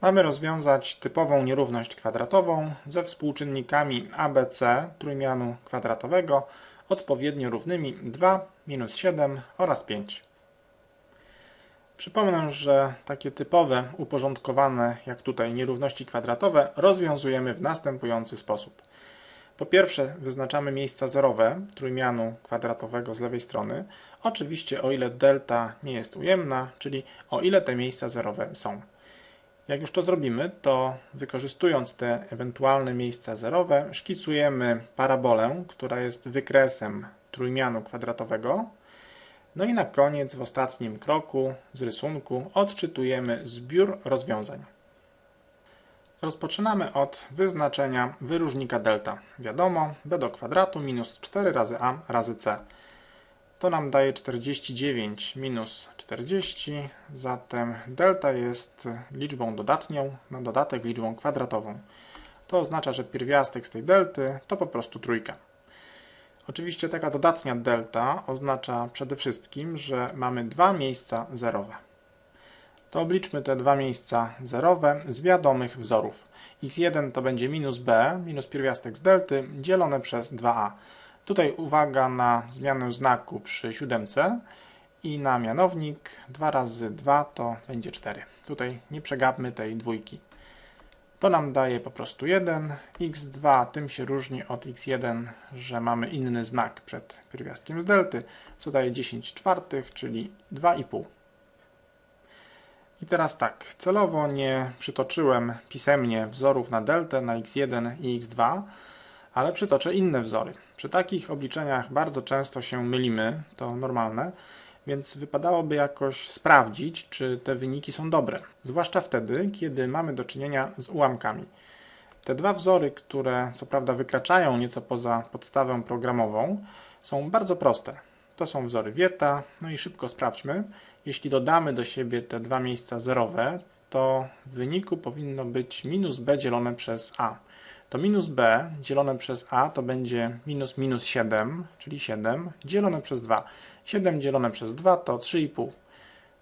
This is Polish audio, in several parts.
Mamy rozwiązać typową nierówność kwadratową ze współczynnikami ABC trójmianu kwadratowego odpowiednio równymi 2, minus 7 oraz 5. Przypomnę, że takie typowe, uporządkowane jak tutaj nierówności kwadratowe rozwiązujemy w następujący sposób. Po pierwsze wyznaczamy miejsca zerowe trójmianu kwadratowego z lewej strony, oczywiście o ile delta nie jest ujemna, czyli o ile te miejsca zerowe są. Jak już to zrobimy, to wykorzystując te ewentualne miejsca zerowe, szkicujemy parabolę, która jest wykresem trójmianu kwadratowego. No i na koniec, w ostatnim kroku z rysunku, odczytujemy zbiór rozwiązań. Rozpoczynamy od wyznaczenia wyróżnika delta. Wiadomo, b do kwadratu minus 4 razy a razy c. To nam daje 49 minus 40, zatem delta jest liczbą dodatnią, na dodatek liczbą kwadratową. To oznacza, że pierwiastek z tej delty to po prostu trójka. Oczywiście taka dodatnia delta oznacza przede wszystkim, że mamy dwa miejsca zerowe. To obliczmy te dwa miejsca zerowe z wiadomych wzorów. x1 to będzie minus b, minus pierwiastek z delty, dzielone przez 2a. Tutaj uwaga na zmianę znaku przy siódemce i na mianownik 2 razy 2 to będzie 4. Tutaj nie przegapmy tej dwójki. To nam daje po prostu 1. x2 tym się różni od x1, że mamy inny znak przed pierwiastkiem z delty, co daje 10 czwartych, czyli 2,5. I teraz tak, celowo nie przytoczyłem pisemnie wzorów na deltę, na x1 i x2, ale przytoczę inne wzory. Przy takich obliczeniach bardzo często się mylimy, to normalne, więc wypadałoby jakoś sprawdzić, czy te wyniki są dobre. Zwłaszcza wtedy, kiedy mamy do czynienia z ułamkami. Te dwa wzory, które co prawda wykraczają nieco poza podstawę programową, są bardzo proste. To są wzory Wieta, no i szybko sprawdźmy. Jeśli dodamy do siebie te dwa miejsca zerowe, to w wyniku powinno być minus b dzielone przez a to minus b dzielone przez a to będzie minus minus 7, czyli 7, dzielone przez 2. 7 dzielone przez 2 to 3,5.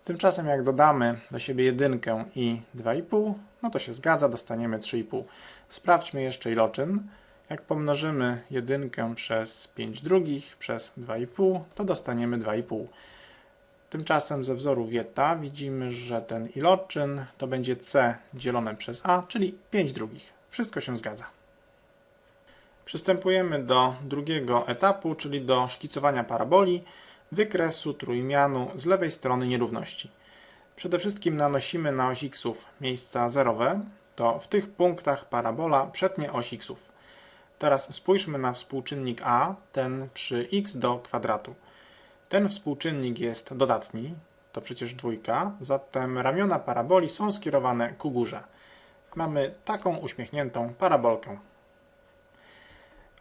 Tymczasem jak dodamy do siebie jedynkę i 2,5, no to się zgadza, dostaniemy 3,5. Sprawdźmy jeszcze iloczyn. Jak pomnożymy jedynkę przez 5 drugich przez 2,5, to dostaniemy 2,5. Tymczasem ze wzoru Wieta widzimy, że ten iloczyn to będzie c dzielone przez a, czyli 5 drugich. Wszystko się zgadza. Przystępujemy do drugiego etapu, czyli do szkicowania paraboli, wykresu trójmianu z lewej strony nierówności. Przede wszystkim nanosimy na oś xów miejsca zerowe, to w tych punktach parabola przetnie oś xów. Teraz spójrzmy na współczynnik a, ten przy x do kwadratu. Ten współczynnik jest dodatni, to przecież dwójka, zatem ramiona paraboli są skierowane ku górze. Mamy taką uśmiechniętą parabolkę.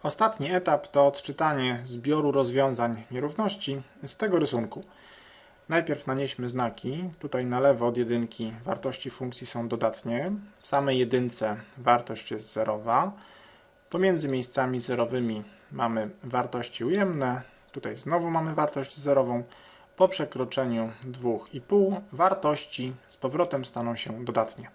Ostatni etap to odczytanie zbioru rozwiązań nierówności z tego rysunku. Najpierw nanieśmy znaki. Tutaj na lewo od jedynki wartości funkcji są dodatnie. W samej jedynce wartość jest zerowa. Pomiędzy miejscami zerowymi mamy wartości ujemne. Tutaj znowu mamy wartość zerową. Po przekroczeniu 2,5 wartości z powrotem staną się dodatnie.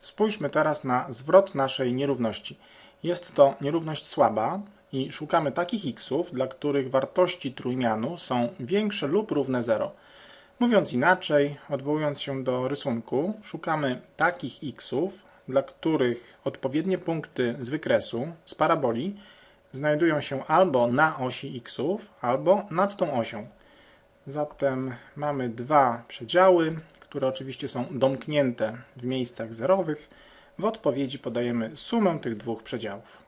Spójrzmy teraz na zwrot naszej nierówności. Jest to nierówność słaba i szukamy takich xów, dla których wartości trójmianu są większe lub równe 0. Mówiąc inaczej, odwołując się do rysunku, szukamy takich xów, dla których odpowiednie punkty z wykresu, z paraboli, znajdują się albo na osi xów, albo nad tą osią. Zatem mamy dwa przedziały, które oczywiście są domknięte w miejscach zerowych. W odpowiedzi podajemy sumę tych dwóch przedziałów.